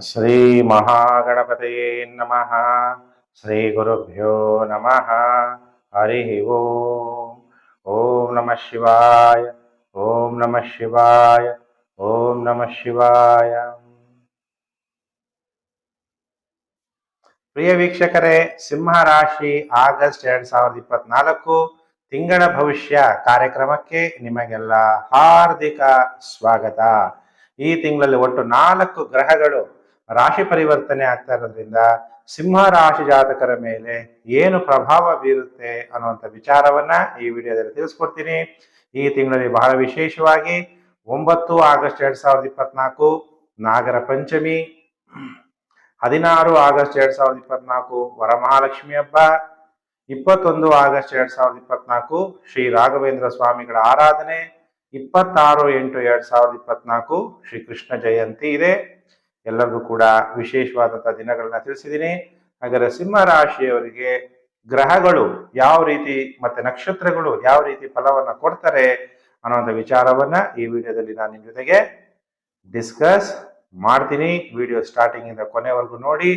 ಶ್ರೀ ಮಹಾಗಣಪತಯೇ ನಮಃ. ಶ್ರೀ ಗುರುಭ್ಯೋ ನಮಃ. ಹರಿ ಓಂ. ಓಂ ನಮಃ ಶಿವಾಯ. ಓಂ ನಮಃ ಶಿವಾಯ. ಓಂ ನಮಃ ಶಿವಾಯ. ಪ್ರಿಯ ವೀಕ್ಷಕರೇ ಸಿಂಹ ರಾಶಿ ಆಗಸ್ಟ್ ಎರಡ್ ಸಾವಿರದ ಇಪ್ಪತ್ನಾಲ್ಕು ತಿಂಗಳ ಭವಿಷ್ಯ ಕಾರ್ಯಕ್ರಮಕ್ಕೆ ನಿಮಗೆಲ್ಲ ಹಾರ್ದಿಕ ಸ್ವಾಗತ. ಈ ತಿಂಗಳಲ್ಲಿ ಒಟ್ಟು ನಾಲ್ಕು ಗ್ರಹಗಳು ರಾಶಿ ಪರಿವರ್ತನೆ ಆಗ್ತಾ ಇರೋದ್ರಿಂದ ಸಿಂಹ ರಾಶಿ ಜಾತಕರ ಮೇಲೆ ಏನು ಪ್ರಭಾವ ಬೀರುತ್ತೆ ಅನ್ನುವಂಥ ವಿಚಾರವನ್ನ ಈ ವಿಡಿಯೋದಲ್ಲಿ ತಿಳಿಸ್ಕೊಡ್ತೀನಿ. ಈ ತಿಂಗಳಲ್ಲಿ ಬಹಳ ವಿಶೇಷವಾಗಿ ಒಂಬತ್ತು ಆಗಸ್ಟ್ ಎರಡ್ ಸಾವಿರದ ಇಪ್ಪತ್ನಾಲ್ಕು, ನಾಗರ ಪಂಚಮಿ, ಹದಿನಾರು ಆಗಸ್ಟ್ ಎರಡ್ ಸಾವಿರದ ಇಪ್ಪತ್ನಾಲ್ಕು, ವರಮಹಾಲಕ್ಷ್ಮಿ ಹಬ್ಬ, ಇಪ್ಪತ್ತೊಂದು ಆಗಸ್ಟ್ ಎರಡ್ ಸಾವಿರದ ಇಪ್ಪತ್ನಾಲ್ಕು, ಶ್ರೀ ರಾಘವೇಂದ್ರ ಸ್ವಾಮಿಗಳ ಆರಾಧನೆ, ಇಪ್ಪತ್ತಾರು ಎಂಟು ಎರಡ್ ಸಾವಿರದ ಇಪ್ಪತ್ನಾಲ್ಕು ಶ್ರೀ ಕೃಷ್ಣ ಜಯಂತಿ ಇದೆ. ಎಲ್ಲರಿಗೂ ಕೂಡ ವಿಶೇಷವಾದಂತಹ ದಿನಗಳನ್ನ ತಿಳಿಸಿದ್ದೀನಿ. ಹಾಗಾದ್ರೆ ಸಿಂಹ ರಾಶಿಯವರಿಗೆ ಗ್ರಹಗಳು ಯಾವ ರೀತಿ ಮತ್ತೆ ನಕ್ಷತ್ರಗಳು ಯಾವ ರೀತಿ ಫಲವನ್ನ ಕೊಡ್ತಾರೆ ಅನ್ನೋಂಥ ವಿಚಾರವನ್ನ ಈ ವಿಡಿಯೋದಲ್ಲಿ ನಾನು ನಿಮ್ಮ ಜೊತೆಗೆ ಡಿಸ್ಕಸ್ ಮಾಡ್ತೀನಿ. ವಿಡಿಯೋ ಸ್ಟಾರ್ಟಿಂಗ್ ಇಂದ ಕೊನೆವರೆಗೂ ನೋಡಿ.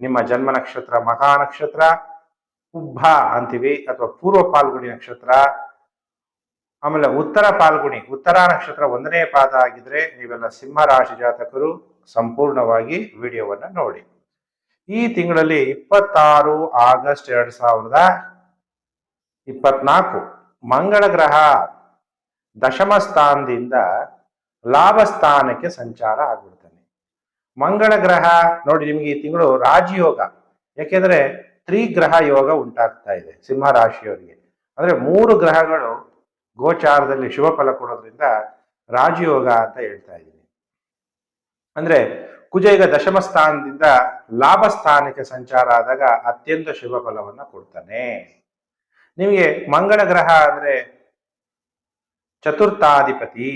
ನಿಮ್ಮ ಜನ್ಮ ನಕ್ಷತ್ರ, ಮಹಾ ನಕ್ಷತ್ರ ಉಬ್ಬ ಅಂತೀವಿ ಅಥವಾ ಪೂರ್ವ ಪಾಲ್ಗುಣಿ ನಕ್ಷತ್ರ, ಆಮೇಲೆ ಉತ್ತರ ಪಾಲ್ಗುಣಿ ಉತ್ತರ ನಕ್ಷತ್ರ ಒಂದನೇ ಪಾದ ಆಗಿದ್ರೆ ನೀವೆಲ್ಲ ಸಿಂಹ ರಾಶಿ ಜಾತಕರು. ಸಂಪೂರ್ಣವಾಗಿ ವಿಡಿಯೋವನ್ನ ನೋಡಿ. ಈ ತಿಂಗಳಲ್ಲಿ ಇಪ್ಪತ್ತಾರು ಆಗಸ್ಟ್ ಎರಡ್ ಸಾವಿರದ ಇಪ್ಪತ್ನಾಲ್ಕು ಮಂಗಳ ಗ್ರಹ ದಶಮ ಸ್ಥಾನದಿಂದ ಲಾಭ ಸ್ಥಾನಕ್ಕೆ ಸಂಚಾರ ಆಗ್ಬಿಡ್ತಾನೆ. ಮಂಗಳ ಗ್ರಹ ನೋಡಿ ನಿಮಗೆ ಈ ತಿಂಗಳು ರಾಜಯೋಗ. ಯಾಕೆಂದ್ರೆ ತ್ರಿಗ್ರಹ ಯೋಗ ಉಂಟಾಗ್ತಾ ಇದೆ ಸಿಂಹ ರಾಶಿಯವರಿಗೆ. ಅಂದ್ರೆ ಮೂರು ಗ್ರಹಗಳು ಗೋಚಾರದಲ್ಲಿ ಶುಭ ಫಲ ಕೊಡೋದ್ರಿಂದ ರಾಜಯೋಗ ಅಂತ ಹೇಳ್ತಾ ಇದ್ದೀನಿ. ಅಂದ್ರೆ ಕುಜ ಈಗ ದಶಮ ಸ್ಥಾನದಿಂದ ಲಾಭ ಸ್ಥಾನಕ್ಕೆ ಸಂಚಾರ ಆದಾಗ ಅತ್ಯಂತ ಶುಭ ಫಲವನ್ನ ಕೊಡ್ತಾನೆ. ನಿಮಗೆ ಮಂಗಳ ಗ್ರಹ ಅಂದ್ರೆ ಚತುರ್ಥಾಧಿಪತಿ,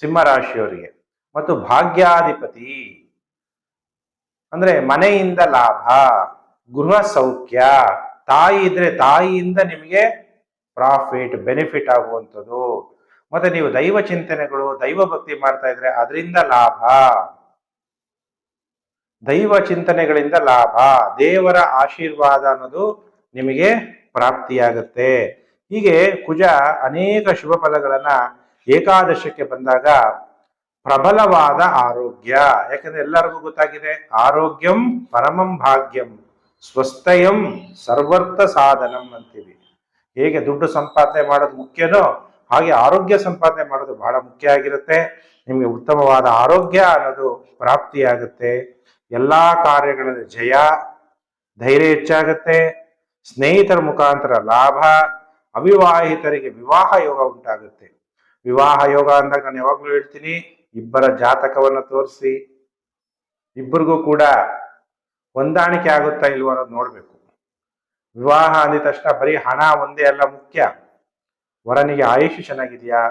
ಸಿಂಹರಾಶಿಯವರಿಗೆ ಮತ್ತು ಭಾಗ್ಯಾಧಿಪತಿ. ಅಂದ್ರೆ ಮನೆಯಿಂದ ಲಾಭ, ಗೃಹ ಸೌಖ್ಯ, ತಾಯಿ ಇದ್ರೆ ತಾಯಿಯಿಂದ ನಿಮಗೆ ಪ್ರಾಫಿಟ್, ಬೆನಿಫಿಟ್ ಆಗುವಂಥದ್ದು. ಮತ್ತೆ ನೀವು ದೈವ ಚಿಂತನೆಗಳು, ದೈವ ಭಕ್ತಿ ಮಾಡ್ತಾ ಇದ್ರೆ ಅದರಿಂದ ಲಾಭ. ದೈವ ಚಿಂತನೆಗಳಿಂದ ಲಾಭ. ದೇವರ ಆಶೀರ್ವಾದ ಅನ್ನೋದು ನಿಮಗೆ ಪ್ರಾಪ್ತಿಯಾಗುತ್ತೆ. ಹೀಗೆ ಕುಜ ಅನೇಕ ಶುಭ ಫಲಗಳನ್ನ ಏಕಾದಶಕ್ಕೆ ಬಂದಾಗ ಪ್ರಬಲವಾದ ಆರೋಗ್ಯ. ಯಾಕಂದ್ರೆ ಎಲ್ಲರಿಗೂ ಗೊತ್ತಾಗಿದೆ, ಆರೋಗ್ಯಂ ಪರಮಂ ಭಾಗ್ಯಂ, ಸ್ವಸ್ಥಯಂ ಸರ್ವರ್ಥ ಸಾಧನಂ ಅಂತೀವಿ. ಹೇಗೆ ದುಡ್ಡು ಸಂಪಾದನೆ ಮಾಡೋದು ಮುಖ್ಯನೋ ಹಾಗೆ ಆರೋಗ್ಯ ಸಂಪಾದನೆ ಮಾಡೋದು ಬಹಳ ಮುಖ್ಯ ಆಗಿರುತ್ತೆ. ನಿಮಗೆ ಉತ್ತಮವಾದ ಆರೋಗ್ಯ ಅನ್ನೋದು ಪ್ರಾಪ್ತಿಯಾಗುತ್ತೆ. ಎಲ್ಲಾ ಕಾರ್ಯಗಳಲ್ಲಿ ಜಯ, ಧೈರ್ಯ ಹೆಚ್ಚಾಗುತ್ತೆ. ಸ್ನೇಹಿತರ ಮುಖಾಂತರ ಲಾಭ, ಅವಿವಾಹಿತರಿಗೆ ವಿವಾಹ ಯೋಗ ಉಂಟಾಗುತ್ತೆ. ವಿವಾಹ ಯೋಗ ಅಂದಾಗ ನಾನು ಯಾವಾಗಲೂ ಹೇಳ್ತೀನಿ, ಇಬ್ಬರ ಜಾತಕವನ್ನು ತೋರಿಸಿ. ಇಬ್ಬರಿಗೂ ಕೂಡ ಹೊಂದಾಣಿಕೆ ಆಗುತ್ತಾ ಇಲ್ವೋ ಅನ್ನೋದು ನೋಡಬೇಕು. ವಿವಾಹ ಅಂದಿದ ತಕ್ಷಣ ಬರೀ ಹಣ ಒಂದೇ ಅಲ್ಲ ಮುಖ್ಯ. ವರನಿಗೆ ಆಯುಷ್ಯ ಚೆನ್ನಾಗಿದೆಯಾ?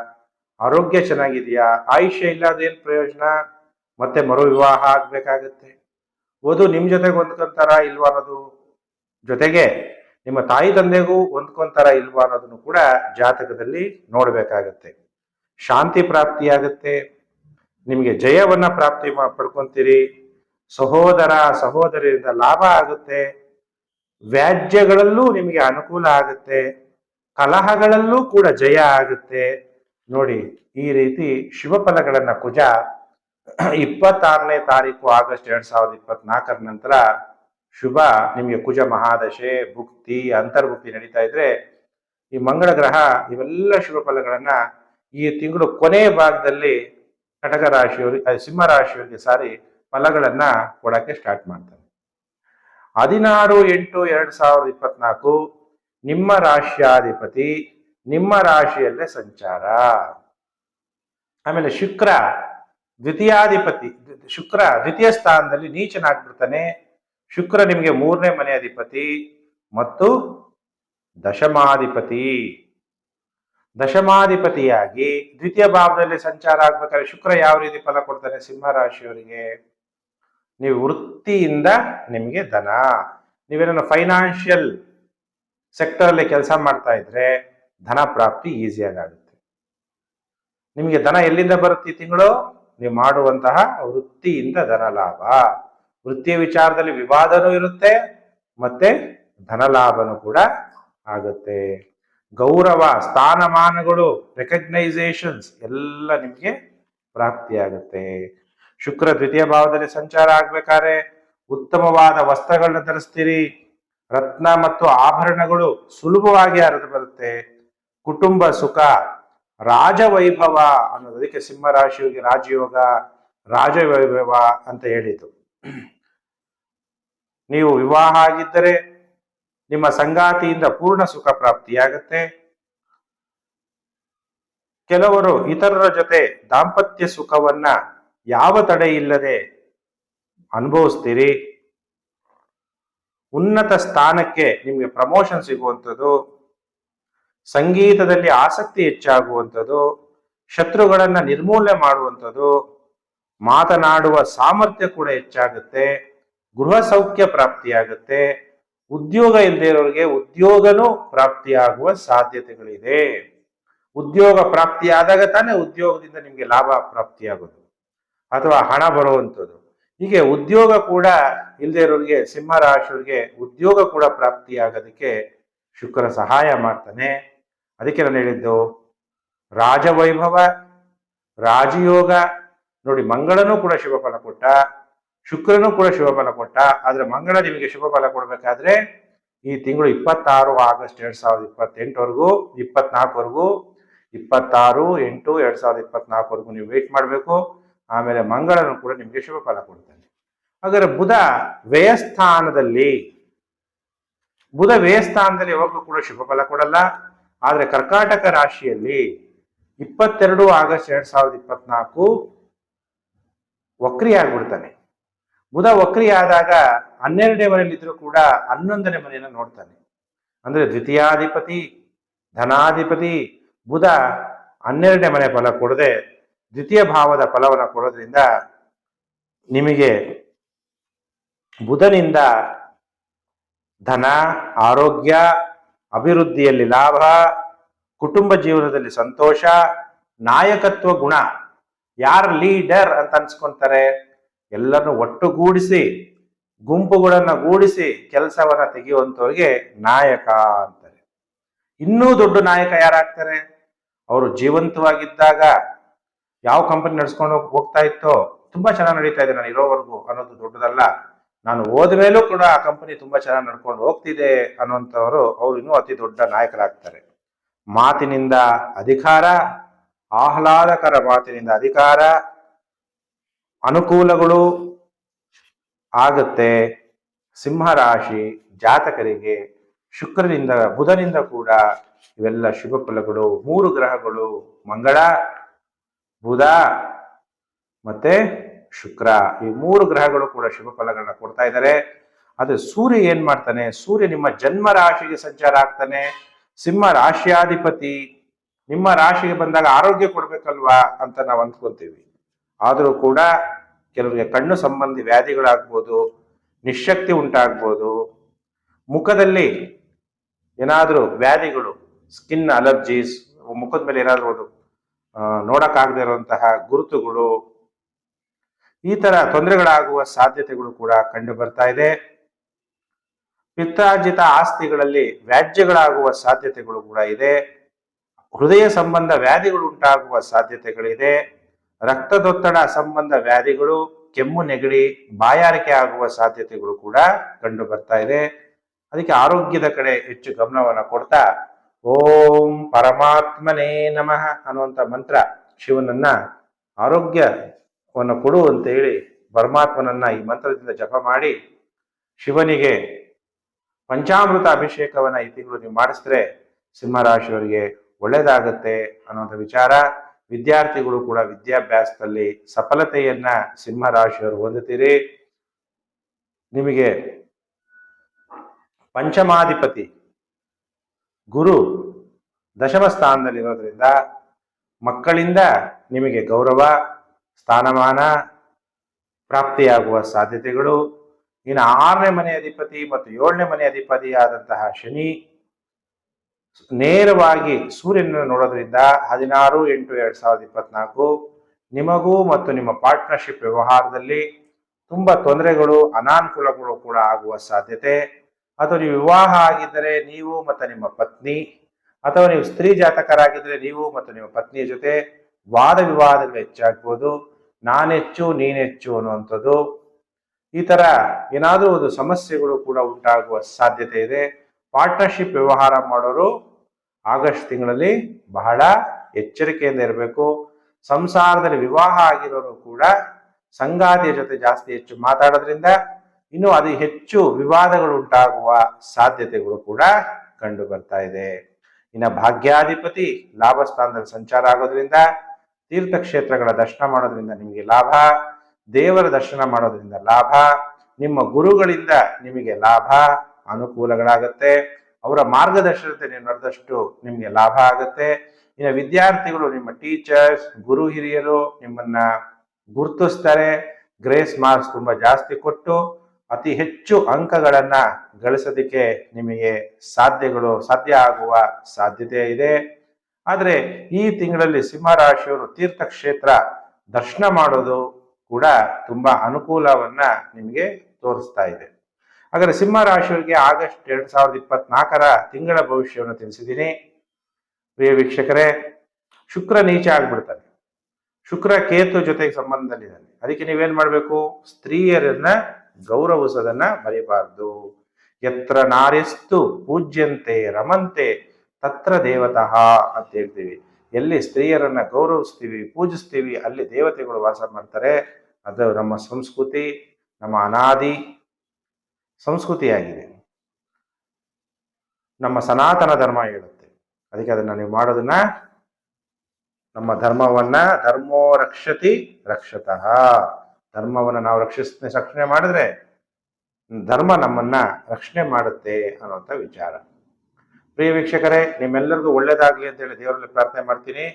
ಆರೋಗ್ಯ ಚೆನ್ನಾಗಿದೆಯಾ? ಆಯುಷ್ಯ ಇಲ್ಲದೇನು ಪ್ರಯೋಜನ? ಮತ್ತೆ ಮರು ವಿವಾಹ ಆಗ್ಬೇಕಾಗತ್ತೆ. ವಧು ನಿಮ್ ಜೊತೆಗೆ ಹೊಂದ್ಕೊಂತಾರ ಇಲ್ವಾ ಅನ್ನೋದು ಜೊತೆಗೆ ನಿಮ್ಮ ತಾಯಿ ತಂದೆಗೂ ಹೊಂದ್ಕೊಂತಾರ ಇಲ್ವಾ ಅನ್ನೋದನ್ನು ಕೂಡ ಜಾತಕದಲ್ಲಿ ನೋಡ್ಬೇಕಾಗತ್ತೆ. ಶಾಂತಿ ಪ್ರಾಪ್ತಿಯಾಗುತ್ತೆ. ನಿಮಗೆ ಜಯವನ್ನ ಪ್ರಾಪ್ತಿ ಪಡ್ಕೊಂತೀರಿ. ಸಹೋದರ ಸಹೋದರಿಯಿಂದ ಲಾಭ ಆಗುತ್ತೆ. ವ್ಯಾಜ್ಯಗಳಲ್ಲೂ ನಿಮಗೆ ಅನುಕೂಲ ಆಗುತ್ತೆ. ಕಲಹಗಳಲ್ಲೂ ಕೂಡ ಜಯ ಆಗುತ್ತೆ. ನೋಡಿ, ಈ ರೀತಿ ಶುಭ ಫಲಗಳನ್ನ ಕುಜ ಇಪ್ಪತ್ತಾರನೇ ತಾರೀಕು ಆಗಸ್ಟ್ ಎರಡ್ ಸಾವಿರದ ಇಪ್ಪತ್ನಾಲ್ಕರ ನಂತರ ಶುಭ. ನಿಮಗೆ ಕುಜ ಮಹಾದಶೆ, ಭುಕ್ತಿ, ಅಂತರ್ಭುಕ್ತಿ ನಡೀತಾ ಇದ್ರೆ ಈ ಮಂಗಳ ಗ್ರಹ ಇವೆಲ್ಲ ಶುಭ ಫಲಗಳನ್ನ ಈ ತಿಂಗಳು ಕೊನೆ ಭಾಗದಲ್ಲಿ ಕಟಕ ರಾಶಿಯವರಿಗೆ ಸಿಂಹ ರಾಶಿಯವರಿಗೆ ಸಾರಿ ಫಲಗಳನ್ನ ಕೊಡಕ್ಕೆ ಸ್ಟಾರ್ಟ್ ಮಾಡ್ತಾರೆ. ಹದಿನಾರು ಎಂಟು ಎರಡ್ ಸಾವಿರದ ಇಪ್ಪತ್ನಾಲ್ಕು, ನಿಮ್ಮ ರಾಶ್ಯಾಧಿಪತಿ, ನಿಮ್ಮ ರಾಶಿಯಲ್ಲೇ ಸಂಚಾರ. ಆಮೇಲೆ ಶುಕ್ರ. ದ್ವಿತೀಯಾಧಿಪತಿ ಶುಕ್ರ ದ್ವಿತೀಯ ಸ್ಥಾನದಲ್ಲಿ ನೀಚನಾಗ್ಬಿಡ್ತಾನೆ. ಶುಕ್ರ ನಿಮಗೆ ಮೂರನೇ ಮನೆ ಅಧಿಪತಿ ಮತ್ತು ದಶಮಾಧಿಪತಿ. ದಶಮಾಧಿಪತಿಯಾಗಿ ದ್ವಿತೀಯ ಭಾವದಲ್ಲಿ ಸಂಚಾರ ಆಗ್ಬೇಕಾದ್ರೆ ಶುಕ್ರ ಯಾವ ರೀತಿ ಫಲ ಕೊಡ್ತಾನೆ ಸಿಂಹ ರಾಶಿಯವರಿಗೆ? ನೀವು ವೃತ್ತಿಯಿಂದ ನಿಮಗೆ ಧನ. ನೀವೇನೋ ಫೈನಾನ್ಷಿಯಲ್ ಸೆಕ್ಟರ್ ಅಲ್ಲಿ ಕೆಲಸ ಮಾಡ್ತಾ ಇದ್ರೆ ಧನ ಪ್ರಾಪ್ತಿ ಈಸಿಯಾಗಿ ಆಗುತ್ತೆ. ನಿಮಗೆ ಧನ ಎಲ್ಲಿಂದ ಬರುತ್ತೆ ತಿಂಗಳು? ನೀವು ಮಾಡುವಂತಹ ವೃತ್ತಿಯಿಂದ ಧನ ಲಾಭ ವೃತ್ತಿಯ ವಿಚಾರದಲ್ಲಿ ವಿವಾದನೂ ಇರುತ್ತೆ, ಮತ್ತೆ ಧನ ಲಾಭನೂ ಕೂಡ ಆಗುತ್ತೆ. ಗೌರವ, ಸ್ಥಾನಮಾನಗಳು ರೆಕಗ್ನೈಸೇಷನ್ಸ್ ಎಲ್ಲ ನಿಮಗೆ ಪ್ರಾಪ್ತಿಯಾಗುತ್ತೆ. ಶುಕ್ರ ದ್ವಿತೀಯ ಭಾವದಲ್ಲಿ ಸಂಚಾರ ಆಗ್ಬೇಕಾದ್ರೆ ಉತ್ತಮವಾದ ವಸ್ತ್ರಗಳನ್ನ ಧರಿಸ್ತೀರಿ. ರತ್ನ ಮತ್ತು ಆಭರಣಗಳು ಸುಲಭವಾಗಿ ಹರಿದು ಬರುತ್ತೆ. ಕುಟುಂಬ ಸುಖ ರಾಜವೈಭವ ಅನ್ನೋದು ಅದಕ್ಕೆ ಸಿಂಹರಾಶಿಯೋಗಿ ರಾಜಯೋಗ, ರಾಜವೈಭವ ಅಂತ ಹೇಳಿತು ನೀವು ವಿವಾಹ ಆಗಿದ್ದರೆ ನಿಮ್ಮ ಸಂಗಾತಿಯಿಂದ ಪೂರ್ಣ ಸುಖ ಪ್ರಾಪ್ತಿಯಾಗತ್ತೆ. ಕೆಲವರು ಇತರರ ಜೊತೆ ದಾಂಪತ್ಯ ಸುಖವನ್ನ ಯಾವ ತಡೆ ಇಲ್ಲದೆ ಅನುಭವಿಸ್ತೀರಿ? ಉನ್ನತ ಸ್ಥಾನಕ್ಕೆ ನಿಮಗೆ ಪ್ರಮೋಷನ್ ಸಿಗುವಂಥದ್ದು. ಸಂಗೀತದಲ್ಲಿ ಆಸಕ್ತಿ ಹೆಚ್ಚಾಗುವಂಥದ್ದು, ಶತ್ರುಗಳನ್ನ ನಿರ್ಮೂಲನೆ ಮಾಡುವಂಥದ್ದು, ಮಾತನಾಡುವ ಸಾಮರ್ಥ್ಯ ಕೂಡ ಹೆಚ್ಚಾಗುತ್ತೆ, ಗೃಹ ಸೌಖ್ಯ ಪ್ರಾಪ್ತಿಯಾಗುತ್ತೆ, ಉದ್ಯೋಗ ಇಲ್ಲದೆ ಇರೋರಿಗೆ ಉದ್ಯೋಗನೂ ಪ್ರಾಪ್ತಿಯಾಗುವ ಸಾಧ್ಯತೆಗಳಿದೆ. ಉದ್ಯೋಗ ಪ್ರಾಪ್ತಿಯಾದಾಗ ತಾನೇ ಉದ್ಯೋಗದಿಂದ ನಿಮಗೆ ಲಾಭ ಪ್ರಾಪ್ತಿಯಾಗೋದು ಅಥವಾ ಹಣ ಬರುವಂಥದ್ದು. ಹೀಗೆ ಉದ್ಯೋಗ ಕೂಡ ಇಲ್ಲದೇ ಇರೋರಿಗೆ ಸಿಂಹರಾಶಿಯವರಿಗೆ ಉದ್ಯೋಗ ಕೂಡ ಪ್ರಾಪ್ತಿಯಾಗೋದಕ್ಕೆ ಶುಕ್ರ ಸಹಾಯ ಮಾಡ್ತಾನೆ. ಅದಕ್ಕೆ ನಾನು ಹೇಳಿದ್ದು, ರಾಜವೈಭವ, ರಾಜಯೋಗ, ನೋಡಿ ಮಂಗಳನೂ ಕೂಡ ಶುಭ ಫಲ ಕೊಟ್ಟ, ಶುಕ್ರನೂ ಕೂಡ ಶುಭ ಫಲ ಕೊಟ್ಟ, ಆದ್ರೆ ಮಂಗಳ ನಿಮಗೆ ಶುಭ ಫಲ ಕೊಡಬೇಕಾದ್ರೆ ಈ ತಿಂಗಳು ಇಪ್ಪತ್ತಾರು ಆಗಸ್ಟ್ ಎರಡ್ ಸಾವಿರದ ಇಪ್ಪತ್ತೆಂಟವರೆಗೂ, ಇಪ್ಪತ್ನಾಲ್ಕವರೆಗೂ, ಇಪ್ಪತ್ತಾರು ಎಂಟು ಎರಡ್ ಸಾವಿರದ ಇಪ್ಪತ್ನಾಲ್ಕವರೆಗೂ ನೀವು ವೇಟ್ ಮಾಡಬೇಕು. ಆಮೇಲೆ ಮಂಗಳನು ಕೂಡ ನಿಮಗೆ ಶುಭ ಫಲ ಕೊಡ್ತಾನೆ. ಹಾಗಾದ್ರೆ ಬುಧ ವ್ಯಯಸ್ಥಾನದಲ್ಲಿ ಬುಧ ಸ್ಥಾನದಲ್ಲಿ ಯಾವಾಗಲೂ ಕೂಡ ಶುಭ ಫಲ ಕೊಡಲ್ಲ. ಆದರೆ ಕರ್ಕಾಟಕ ರಾಶಿಯಲ್ಲಿ ಇಪ್ಪತ್ತೆರಡು ಆಗಸ್ಟ್ ಎರಡ್ ಸಾವಿರದ ಇಪ್ಪತ್ನಾಲ್ಕು ವಕ್ರಿ ಆಗ್ಬಿಡ್ತಾನೆ. ಬುಧ ವಕ್ರಿ ಆದಾಗ ಹನ್ನೆರಡನೇ ಮನೆಯಲ್ಲಿದ್ರು ಕೂಡ ಹನ್ನೊಂದನೇ ಮನೆಯನ್ನ ನೋಡ್ತಾನೆ. ಅಂದ್ರೆ ದ್ವಿತೀಯಾಧಿಪತಿ, ಧನಾಧಿಪತಿ, ಬುಧ ಹನ್ನೆರಡನೇ ಮನೆ ಫಲ ಕೊಡದೆ ದ್ವಿತೀಯ ಭಾವದ ಫಲವನ್ನು ಕೊಡೋದ್ರಿಂದ ನಿಮಗೆ ಬುಧನಿಂದ ಧನ, ಆರೋಗ್ಯ, ಅಭಿವೃದ್ಧಿಯಲ್ಲಿ ಲಾಭ, ಕುಟುಂಬ ಜೀವನದಲ್ಲಿ ಸಂತೋಷ, ನಾಯಕತ್ವ ಗುಣ. ಯಾರು ಲೀಡರ್ ಅಂತ ಅನ್ಸ್ಕೊಂತಾರೆ? ಎಲ್ಲರನ್ನು ಒಟ್ಟುಗೂಡಿಸಿ, ಗುಂಪುಗಳನ್ನು ಗೂಡಿಸಿ ಕೆಲಸವನ್ನ ತೆಗೆಯುವಂಥವ್ರಿಗೆ ನಾಯಕ ಅಂತಾರೆ. ಇನ್ನೂ ದೊಡ್ಡ ನಾಯಕ ಯಾರಾಗ್ತಾರೆ? ಅವರು ಜೀವಂತವಾಗಿದ್ದಾಗ ಯಾವ ಕಂಪನಿ ನಡ್ಸ್ಕೊಂಡು ಹೋಗ್- ಹೋಗ್ತಾ ಇತ್ತೋ, ತುಂಬಾ ಚೆನ್ನಾಗಿ ನಡೀತಾ ಇದೆ ನಾನು ಇರೋವರೆಗೂ ಅನ್ನೋದು ದೊಡ್ಡದಲ್ಲ. ನಾನು ಹೋದ ಮೇಲೂ ಕೂಡ ಆ ಕಂಪನಿ ತುಂಬಾ ಚೆನ್ನಾಗಿ ನಡ್ಕೊಂಡು ಹೋಗ್ತಿದೆ ಅನ್ನುವಂಥವ್ರು ಅವ್ರು ಇನ್ನೂ ಅತಿ ದೊಡ್ಡ ನಾಯಕರಾಗ್ತಾರೆ. ಮಾತಿನಿಂದ ಅಧಿಕಾರ, ಆಹ್ಲಾದಕರ ಮಾತಿನಿಂದ ಅಧಿಕಾರ, ಅನುಕೂಲಗಳು ಆಗುತ್ತೆ. ಸಿಂಹರಾಶಿ ಜಾತಕರಿಗೆ ಶುಕ್ರನಿಂದ, ಬುಧನಿಂದ ಕೂಡ ಇವೆಲ್ಲ ಶುಭ ಫಲಗಳು. ಮೂರು ಗ್ರಹಗಳು ಮಂಗಳ, ಬುಧ ಮತ್ತೆ ಶುಕ್ರ. ಈ ಮೂರು ಗ್ರಹಗಳು ಕೂಡ ಶುಭ ಫಲಗಳನ್ನ ಕೊಡ್ತಾ ಇದ್ದಾರೆ ಅದು ಸೂರ್ಯ ಏನ್ ಮಾಡ್ತಾನೆ? ಸೂರ್ಯ ನಿಮ್ಮ ಜನ್ಮ ರಾಶಿಗೆ ಸಂಚಾರ ಆಗ್ತಾನೆ. ಸಿಂಹ ರಾಶಿಯಾಧಿಪತಿ. ನಿಮ್ಮ ರಾಶಿಗೆ ಬಂದಾಗ ಆರೋಗ್ಯ ಕೊಡ್ಬೇಕಲ್ವಾ ಅಂತ ನಾವು ಅಂದ್ಕೊಂತೀವಿ. ಆದರೂ ಕೂಡ ಕೆಲವರಿಗೆ ಕಣ್ಣು ಸಂಬಂಧಿ ವ್ಯಾಧಿಗಳಾಗ್ಬೋದು ನಿಶಕ್ತಿ ಉಂಟಾಗ್ಬೋದು, ಮುಖದಲ್ಲಿ ಏನಾದರೂ ವ್ಯಾಧಿಗಳು, ಸ್ಕಿನ್ ಅಲರ್ಜೀಸ್, ಮುಖದ ಮೇಲೆ ಏನಾದರೂ ಒಂದು ನೋಡೋಕ್ಕಾಗದೇ ಇರುವಂತಹ ಗುರುತುಗಳು ಈ ತರ ತೊಂದರೆಗಳಾಗುವ ಸಾಧ್ಯತೆಗಳು ಕೂಡ ಕಂಡು ಬರ್ತಾ ಇದೆ. ಪಿತ್ತಾರ್ಜಿತ ಆಸ್ತಿಗಳಲ್ಲಿ ವ್ಯಾಜ್ಯಗಳಾಗುವ ಸಾಧ್ಯತೆಗಳು ಕೂಡ ಇದೆ. ಹೃದಯ ಸಂಬಂಧ ವ್ಯಾಧಿಗಳು ಉಂಟಾಗುವ ಸಾಧ್ಯತೆಗಳಿದೆ. ರಕ್ತದೊತ್ತಡ ಸಂಬಂಧ ವ್ಯಾಧಿಗಳು, ಕೆಮ್ಮು, ನೆಗಡಿ, ಬಾಯಾರಿಕೆ ಆಗುವ ಸಾಧ್ಯತೆಗಳು ಕೂಡ ಕಂಡು ಬರ್ತಾ ಇದೆ. ಅದಕ್ಕೆ ಆರೋಗ್ಯದ ಕಡೆ ಹೆಚ್ಚು ಗಮನವನ್ನು ಕೊಡ್ತಾ ಓಂ ಪರಮಾತ್ಮನೇ ನಮಃ ಅನ್ನುವಂಥ ಮಂತ್ರ ಶಿವನನ್ನ ಆರೋಗ್ಯವನ್ನು ಕೊಡು ಅಂತ ಹೇಳಿ ಪರಮಾತ್ಮನನ್ನ ಈ ಮಂತ್ರದಿಂದ ಜಪ ಮಾಡಿ ಶಿವನಿಗೆ ಪಂಚಾಮೃತ ಅಭಿಷೇಕವನ್ನ ಈ ತಿಂಗಳು ನೀವು ಮಾಡಿಸಿದ್ರೆ ಸಿಂಹರಾಶಿಯವರಿಗೆ ಒಳ್ಳೇದಾಗತ್ತೆ ಅನ್ನೋಂಥ ವಿಚಾರ. ವಿದ್ಯಾರ್ಥಿಗಳು ಕೂಡ ವಿದ್ಯಾಭ್ಯಾಸದಲ್ಲಿ ಸಫಲತೆಯನ್ನ ಸಿಂಹರಾಶಿಯವರು ಹೊಂದುತ್ತೀರಿ. ನಿಮಗೆ ಪಂಚಮಾಧಿಪತಿ ಗುರು ದಶಮ ಸ್ಥಾನದಲ್ಲಿರೋದ್ರಿಂದ ಮಕ್ಕಳಿಂದ ನಿಮಗೆ ಗೌರವ ಸ್ಥಾನಮಾನ ಪ್ರಾಪ್ತಿಯಾಗುವ ಸಾಧ್ಯತೆಗಳು. ಇನ್ನು ಆರನೇ ಮನೆ ಅಧಿಪತಿ ಮತ್ತು ಏಳನೇ ಮನೆ ಅಧಿಪತಿಯಾದಂತಹ ಶನಿ ನೇರವಾಗಿ ಸೂರ್ಯನನ್ನು ನೋಡೋದ್ರಿಂದ ಹದಿನಾರು ಎಂಟು ಎರಡ್ ಸಾವಿರದ ಇಪ್ಪತ್ನಾಲ್ಕು ನಿಮಗೂ ಮತ್ತು ನಿಮ್ಮ ಪಾರ್ಟ್ನರ್ಶಿಪ್ ವ್ಯವಹಾರದಲ್ಲಿ ತುಂಬಾ ತೊಂದರೆಗಳು, ಅನಾನುಕೂಲಗಳು ಕೂಡ ಆಗುವ ಸಾಧ್ಯತೆ. ಅಥವಾ ನೀವು ವಿವಾಹ ಆಗಿದ್ದರೆ ನೀವು ಮತ್ತು ನಿಮ್ಮ ಪತ್ನಿ ಅಥವಾ ನೀವು ಸ್ತ್ರೀ ಜಾತಕರಾಗಿದ್ದರೆ ನೀವು ಮತ್ತು ನಿಮ್ಮ ಪತ್ನಿಯ ಜೊತೆ ವಾದ ವಿವಾದಗಳು ಹೆಚ್ಚಾಗ್ಬೋದು, ನಾನೆಚ್ಚು, ನೀನೆಚ್ಚು ಅನ್ನುವಂಥದ್ದು. ಈ ಥರ ಏನಾದರೂ ಒಂದು ಸಮಸ್ಯೆಗಳು ಕೂಡ ಉಂಟಾಗುವ ಸಾಧ್ಯತೆ ಇದೆ. ಪಾರ್ಟ್ನರ್ಶಿಪ್ ವ್ಯವಹಾರ ಮಾಡೋರು ಆಗಸ್ಟ್ ತಿಂಗಳಲ್ಲಿ ಬಹಳ ಎಚ್ಚರಿಕೆಯಿಂದ ಇರಬೇಕು. ಸಂಸಾರದಲ್ಲಿ ವಿವಾಹ ಆಗಿರೋರು ಕೂಡ ಸಂಗಾತಿಯ ಜೊತೆ ಜಾಸ್ತಿ ಹೆಚ್ಚು ಮಾತಾಡೋದ್ರಿಂದ ಇನ್ನು ಅದು ಹೆಚ್ಚು ವಿವಾದಗಳು ಉಂಟಾಗುವ ಸಾಧ್ಯತೆಗಳು ಕೂಡ ಕಂಡು ಬರ್ತಾ ಇದೆ. ಇನ್ನ ಭಾಗ್ಯಾಧಿಪತಿ ಲಾಭ ಸ್ಥಾನದಲ್ಲಿ ಸಂಚಾರ ಆಗೋದ್ರಿಂದ ತೀರ್ಥಕ್ಷೇತ್ರಗಳ ದರ್ಶನ ಮಾಡೋದ್ರಿಂದ ನಿಮಗೆ ಲಾಭ, ದೇವರ ದರ್ಶನ ಮಾಡೋದ್ರಿಂದ ಲಾಭ, ನಿಮ್ಮ ಗುರುಗಳಿಂದ ನಿಮಗೆ ಲಾಭ, ಅನುಕೂಲಗಳಾಗತ್ತೆ. ಅವರ ಮಾರ್ಗದರ್ಶನತೆ ನೀವು ನಡೆದಷ್ಟು ನಿಮಗೆ ಲಾಭ ಆಗುತ್ತೆ. ಇನ್ನು ವಿದ್ಯಾರ್ಥಿಗಳು, ನಿಮ್ಮ ಟೀಚರ್ಸ್, ಗುರು ಹಿರಿಯರು ನಿಮ್ಮನ್ನ ಗುರುತಿಸ್ತಾರೆ. ಗ್ರೇಸ್ ಮಾರ್ಕ್ಸ್ ತುಂಬಾ ಜಾಸ್ತಿ ಕೊಟ್ಟು ಅತಿ ಹೆಚ್ಚು ಅಂಕಗಳನ್ನ ಗಳಿಸೋದಕ್ಕೆ ನಿಮಗೆ ಸಾಧ್ಯಗಳು, ಸಾಧ್ಯ ಆಗುವ ಸಾಧ್ಯತೆ ಇದೆ. ಆದರೆ ಈ ತಿಂಗಳಲ್ಲಿ ಸಿಂಹರಾಶಿಯವರು ತೀರ್ಥಕ್ಷೇತ್ರ ದರ್ಶನ ಮಾಡೋದು ಕೂಡ ತುಂಬಾ ಅನುಕೂಲವನ್ನ ನಿಮಗೆ ತೋರಿಸ್ತಾ ಇದೆ. ಹಾಗಾದ್ರೆ ಸಿಂಹ ರಾಶಿಯವರಿಗೆ ಆಗಸ್ಟ್ ಎರಡ್ ಸಾವಿರದ ಇಪ್ಪತ್ನಾಲ್ಕರ ತಿಂಗಳ ಭವಿಷ್ಯವನ್ನು ತಿಳಿಸಿದ್ದೀನಿ. ಪ್ರಿಯ ವೀಕ್ಷಕರೇ, ಶುಕ್ರ ನೀಚ ಆಗ್ಬಿಡ್ತಾನೆ ಶುಕ್ರ ಕೇತು ಜೊತೆಗೆ ಸಂಬಂಧದಲ್ಲಿದ್ದಾನೆ. ಅದಕ್ಕೆ ನೀವೇನ್ ಮಾಡಬೇಕು? ಸ್ತ್ರೀಯರನ್ನ ಗೌರವಿಸೋದನ್ನ ಮರಿಬಾರ್ದು. ಎತ್ರ ನಾರಿಸ್ತು, ಪೂಜ್ಯಂತೆ, ರಮಂತೆ ತತ್ರ ದೇವತಃ ಅಂತ ಹೇಳ್ತೀವಿ. ಎಲ್ಲಿ ಸ್ತ್ರೀಯರನ್ನ ಗೌರವಿಸ್ತೀವಿ, ಪೂಜಿಸ್ತೀವಿ, ಅಲ್ಲಿ ದೇವತೆಗಳು ವಾಸ ಮಾಡ್ತಾರೆ. ಅದು ನಮ್ಮ ಸಂಸ್ಕೃತಿ, ನಮ್ಮ ಅನಾದಿ ಸಂಸ್ಕೃತಿಯಾಗಿದೆ. ನಮ್ಮ ಸನಾತನ ಧರ್ಮ ಹೇಳುತ್ತೆ. ಅದಕ್ಕೆ ಅದನ್ನ ನೀವು ಮಾಡೋದನ್ನ ನಮ್ಮ ಧರ್ಮವನ್ನ ಧರ್ಮೋ ರಕ್ಷತಿ ರಕ್ಷತಃ. ಧರ್ಮವನ್ನ ನಾವು ರಕ್ಷಿಸ್ ರಕ್ಷಣೆ ಮಾಡಿದ್ರೆ, ಧರ್ಮ ನಮ್ಮನ್ನ ರಕ್ಷಣೆ ಮಾಡುತ್ತೆ ಅನ್ನುವಂಥ ವಿಚಾರ. ಪ್ರಿಯ ವೀಕ್ಷಕರೇ, ನಿಮ್ಮೆಲ್ಲರಿಗೂ ಒಳ್ಳೇದಾಗಲಿ ಅಂತ ಹೇಳಿ ದೇವರಲ್ಲಿ ಪ್ರಾರ್ಥನೆ ಮಾಡ್ತೀನಿ.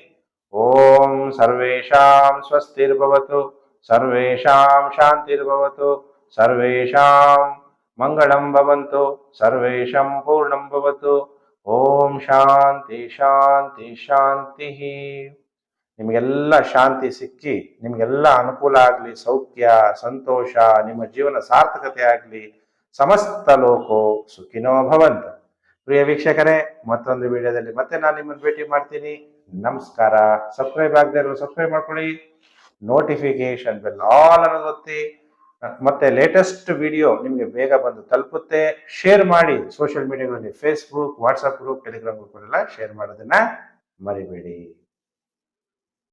ಓಂ ಸರ್ವೇಷಾಂ ಸ್ವಸ್ತಿರ್ಭವತು, ಸರ್ವೇಷಾಂ ಶಾಂತಿರ್ಭವತು, ಸರ್ವೇಷಾಂ ಮಂಗಳಂ ಭವಂತು, ಸರ್ವೇಷಂ ಪೂರ್ಣಂ ಭವತು. ಓಂ ಶಾಂತಿ ಶಾಂತಿ ಶಾಂತಿ. ನಿಮಗೆಲ್ಲ ಶಾಂತಿ ಸಿಕ್ಕಿ, ನಿಮಗೆಲ್ಲ ಅನುಕೂಲ ಆಗಲಿ, ಸೌಖ್ಯ, ಸಂತೋಷ, ನಿಮ್ಮ ಜೀವನ ಸಾರ್ಥಕತೆ ಆಗಲಿ, ಸಮಸ್ತ ಲೋಕೋ ಸುಖಿನೋ ಭವಂತ. ಪ್ರಿಯ ವೀಕ್ಷಕರೇ, ಮತ್ತೊಂದು ವಿಡಿಯೋದಲ್ಲಿ ಮತ್ತೆ ನಾನು ನಿಮ್ಮನ್ನು ಭೇಟಿ ಮಾಡ್ತೀನಿ. ನಮಸ್ಕಾರ. ಸಬ್ಸ್ಕ್ರೈಬ್ ಆಗದೆ ಇರೋ ಸಬ್ಸ್ಕ್ರೈಬ್ ಮಾಡ್ಕೊಳ್ಳಿ. ನೋಟಿಫಿಕೇಶನ್ ಬೆಲ್ ಆಲ್ ಅನ್ನೋದು ಒತ್ತಿ. ಮತ್ತೆ ಲೇಟೆಸ್ಟ್ ವಿಡಿಯೋ ನಿಮಗೆ ಬೇಗ ಬಂದು ತಲುಪುತ್ತೆ. ಶೇರ್ ಮಾಡಿ. Social ಮೀಡಿಯಾಗಳಲ್ಲಿ Facebook WhatsApp group Telegram group ಎಲ್ಲ ಶೇರ್ ಮಾಡೋದನ್ನ ಮರಿಬೇಡಿ.